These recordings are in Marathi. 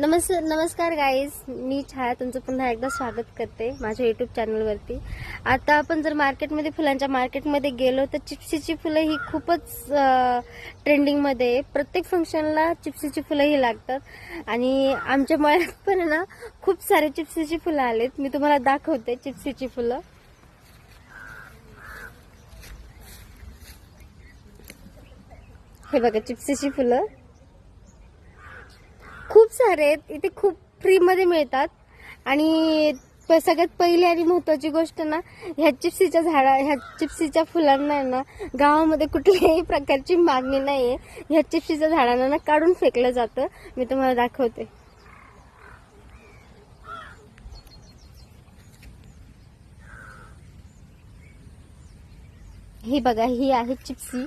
नमस् नमस्कार गाईज मी छाया तुमचं पुन्हा एकदा स्वागत करते माझ्या युट्यूब चॅनलवरती आता आपण जर मार्केटमध्ये फुलांच्या मार्केटमध्ये गेलो तर चिप्सीची फुलं ही खूपच ट्रेंडिंगमध्ये प्रत्येक फंक्शनला चिप्सीची फुलं ही लागतात. आणि आमच्या मळ्यात पण आहे ना खूप सारे चिप्सीची फुलं आलेत. मी तुम्हाला दाखवते चिप्सीची फुलं. हे बघा चिप्सीची फुलं. सारे आहेत. इथे खूप फ्रीमध्ये मिळतात. आणि प- सगळ्यात पहिली आणि महत्वाची गोष्ट ना ह्या चिप्सीच्या झाडा ह्या चिप्सीच्या फुलांना आहे ना गावामध्ये कुठल्याही प्रकारची मागणी नाही आहे ह्या चिप्सीच्या झाडांना ना काढून फेकलं जातं. मी तुम्हाला दाखवते. ही बघा ही आहे चिप्सी.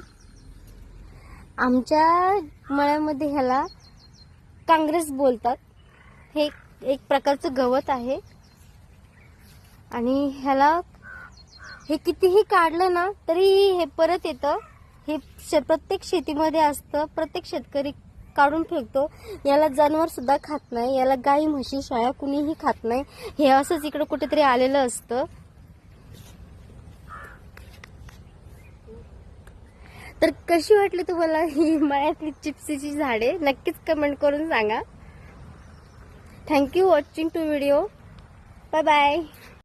आमच्या मळ्यामध्ये ह्याला काँग्रेस बोलतात. हे एक प्रकारचं गवत आहे. आणि ह्याला हे कितीही काढलं ना तरी हे परत येतं. हे शे प्रत्येक शेतीमध्ये असतं. प्रत्येक शेतकरी काढून फेकतो. याला जनावर सुद्धा खात नाही. याला गाई म्हशी शाळा कुणीही खात नाही. हे असंच इकडं कुठेतरी आलेलं असतं. तर कशी वाटली तुम्हाला ही मळ्यातली चिप्सीची झाडे? नक्कीच कमेंट करून सांगा. Thank you watching to video bye bye